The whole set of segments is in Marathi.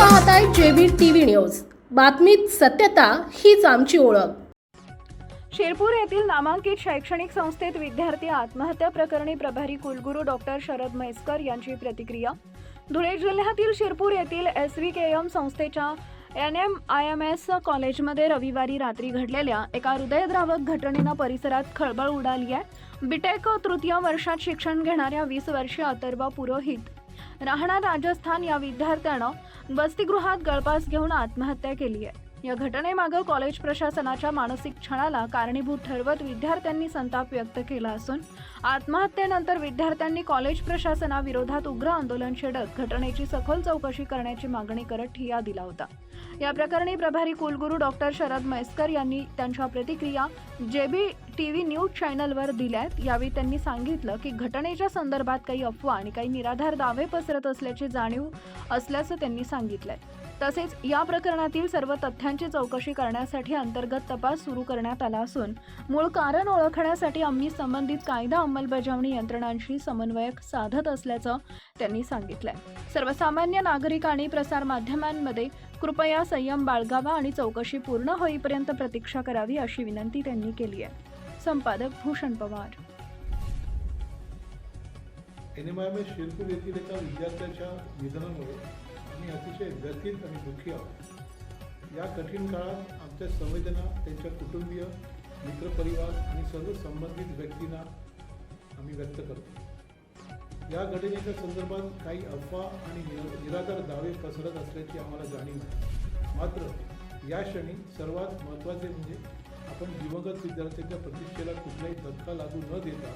पाहताय जेबी टीव्ही न्यूज. बातमीत सत्यता हीच आमची ओळख. शिरपूर येथील नामांकित शैक्षणिक संस्थेत विद्यार्थी आत्महत्या प्रकरणी प्रभारी कुलगुरू डॉक्टर शरद म्हैसकर यांची प्रतिक्रिया. धुळे जिल्ह्यातील शिरपूर येथील एस व्ही के एम संस्थेच्या N M I M S कॉलेजमध्ये रविवारी रात्री घडलेल्या एका हृदयद्रावक घटनेनं परिसरात खळबळ उडाली आहे. बीटेक तृतीय वर्षात शिक्षण घेणाऱ्या वीस वर्षीय अथर्व पुरोहित. राहणार राजस्थान या विद्यार्थ्यानं वसतिगृहात गळपास घेऊन आत्महत्या केली आहे. या घटनेमागं कॉलेज प्रशासनाच्या मानसिक क्षणाला कारणीभूत ठरवत विद्यार्थ्यांनी संताप व्यक्त केला असून आत्महत्येनंतर विद्यार्थ्यांनी कॉलेज प्रशासनाविरोधात उग्र आंदोलन छेडत घटनेची सखोल चौकशी करण्याची मागणी करत ठिया दिला होता. या प्रकरणी प्रभारी कुलगुरू डॉक्टर शरद मैस्कर यांनी त्यांच्या प्रतिक्रिया जेबी टी व्ही न्यूज चॅनलवर दिल्यात. यावेळी त्यांनी सांगितलं की घटनेच्या संदर्भात काही अफवा आणि काही निराधार दावे पसरत असल्याची जाणीव असल्याचं त्यांनी सांगितलंय. तसेच या प्रकरणातील सर्व तथ्यांची चौकशी करण्यासाठी अंतर्गत तपास सुरू करण्यात आला असून मूळ कारण ओळखण्यासाठी आम्ही संबंधित कायदा अंमलबजावणी यंत्रणांशी समन्वयक साधत असल्याचं त्यांनी सांगितलंय. सर्वसामान्य नागरिक आणि प्रसारमाध्यमांमध्ये कृपया संयम बाळगावा आणि चौकशी पूर्ण होईपर्यंत प्रतीक्षा करावी अशी विनंती त्यांनी केली आहे संपादक भूषण पवार. एन शिरपूर येथील एका विद्यार्थ्याच्या निधनामुळे आम्ही अतिशय व्यथित आणि दुःखी आहोत. या कठीण काळात आमच्या संवेदना त्यांच्या कुटुंबीय मित्रपरिवार आणि सर्व संबंधित व्यक्तींना आम्ही व्यक्त करतो. या घटनेच्या संदर्भात काही अफवा आणि निर- निराधार दावे पसरत असल्याची आम्हाला जाणीव आहे. मात्र या क्षणी सर्वात महत्त्वाचे म्हणजे आपण दिवंगत विद्यार्थ्यांच्या प्रतिष्ठेला कुठलाही धक्का लागू न देता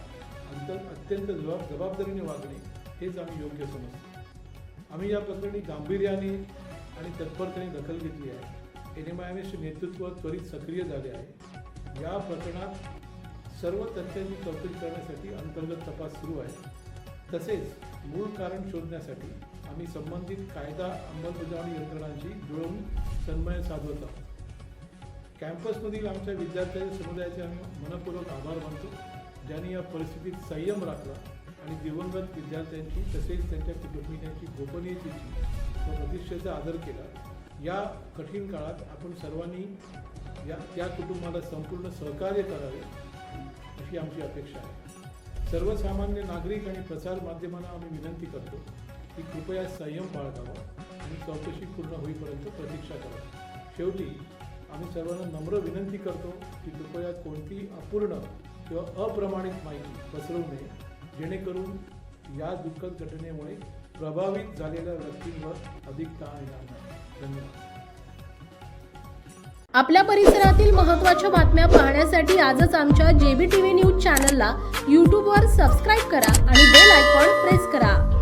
अंतर अत्यंत जबाब जबाबदारीने वागणे हेच आम्ही योग्य समजतो. आम्ही या प्रकरणी गांभीर्याने आणि तत्परतेने दखल घेतली आहे. एन एम आय एम एसचे नेतृत्व त्वरित सक्रिय झाले आहे. या प्रकरणात सर्व तथ्यांची चौकशी करण्यासाठी अंतर्गत तपास सुरू आहे. तसेच मूळ कारण शोधण्यासाठी आम्ही संबंधित कायदा अंमलबजावणी यंत्रणांशी जुळवून सन्मय साधवत आहोत. कॅम्पसमधील आमच्या विद्यार्थ्यांच्या समुदायाचे आम्ही मनपूर्वक आभार मानतो. ज्यांनी या परिस्थितीत संयम राखला आणि दिवंगत विद्यार्थ्यांची तसेच त्यांच्या कुटुंबियांची गोपनीयतेची व प्रतिष्ठेचा आदर केला. या कठीण काळात आपण सर्वांनी या त्या कुटुंबाला संपूर्ण सहकार्य करावे अशी आमची अपेक्षा आहे. सर्वसामान्य नागरिक आणि प्रसार माध्यमांना आम्ही विनंती करतो की कृपया संयम बाळगावा आणि चौकशी पूर्ण होईपर्यंत प्रतीक्षा करावी शेवटी आम्ही सर्वांना नम्र विनंती करतो की कृपया कोणतीही अपूर्ण किंवा अप्रमाणित माहिती पसरवू नये जेणेकरून या दुःखद घटनेमुळे प्रभावित झालेल्या व्यक्तींवर अधिक ताण येणार नाही. धन्यवाद. आपल्या परिसरातील महत्त्वाच्या बातम्या पाहण्यासाठी आजच आमच्या जेबी टीव्ही न्यूज चॅनलला यूट्यूबवर सबस्क्राईब करा आणि बेल आयकॉन प्रेस करा.